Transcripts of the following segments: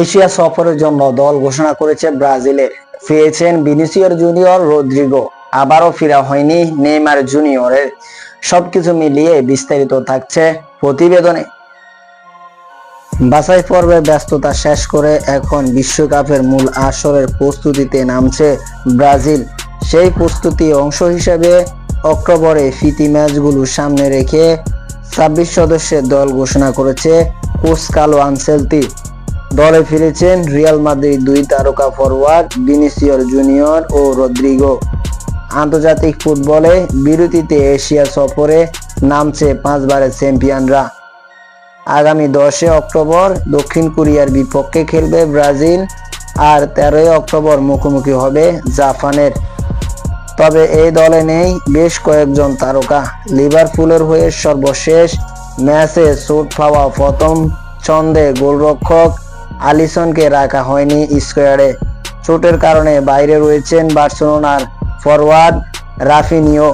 Asia সফরের জন্য দল ঘোষণা করেছে ব্রাজিলের ফিরেছেন বিনিসিয়ার জুনিয়র রদ্রিগো আবারও ফেরা হয়নি নেইমার জুনিয়রের। সবকিছু মিলিয়ে বিস্তারিত থাকছে প্রতিবেদনে। বাছাই পর্বে ব্যস্ততা শেষ করে এখন বিশ্বকাপের মূল আসরের প্রস্তুতিতে নামছে ব্রাজিল। সেই প্রস্তুতি অংশ হিসেবে অক্টোবরে ফিতি ম্যাচগুলো সামনে রেখে ছাব্বিশ সদস্যের দল ঘোষণা করেছে কোচ কালো আনসেলতি দলে ফিরেছেন রিয়াল মাদ্রিদ দুই তারকা ফরওয়ার্ড বিনিসিয়র জুনিয়র ও রদ্রিগো। আন্তর্জাতিক ফুটবলে বিরতিতে এশিয়া সফরে নামছে পাঁচবারের চ্যাম্পিয়নরা। আগামী দশে অক্টোবর দক্ষিণ কোরিয়ার বিপক্ষে খেলবে ব্রাজিল আর তেরোই অক্টোবর মুখোমুখি হবে জাপানের। তবে এই দলে নেই বেশ কয়েকজন তারকা। লিভারপুলের হয়ে সর্বশেষ ম্যাচে চোট পাওয়া প্রথম ছন্দে গোলরক্ষক আলিসনকে রাখা হয়নি স্কোয়ারে। চোটের কারণে বাইরে রয়েছেন বার্সেলোনার ফরওয়ার্ড রাফিনিও।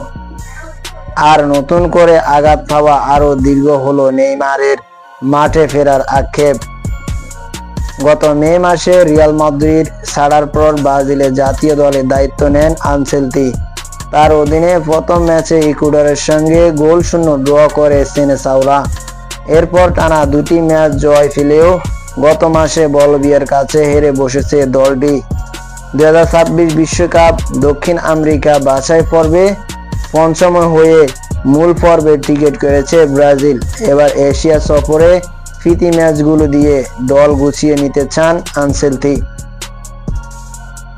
আর নতুন করে আঘাত পাওয়া আরও দীর্ঘ হলো নেইমারের মাঠে ফেরার আক্ষেপ। গত মে মাসে রিয়াল মাদ্রিদ ছাড়ার পর ব্রাজিলের জাতীয় দলের দায়িত্ব নেন আনসেলতি তার অধীনে প্রথম ম্যাচে ইকুয়েডরের সঙ্গে গোল শূন্য ড্র করে সেনেসাওরা এরপর টানা দুটি ম্যাচ জয় ফেলেও গত মাসে বলবিয়ার কাছে হেরে বসেছে দলটি। দু বিশ্বকাপ দক্ষিণ আমেরিকা বাছাই পর্বে পঞ্চম হয়ে মূল পর্বে টিকিট করেছে ব্রাজিল। এবার এশিয়া সফরে ফিতি ম্যাচগুলো দিয়ে দল গুছিয়ে নিতে চান আনসেলতি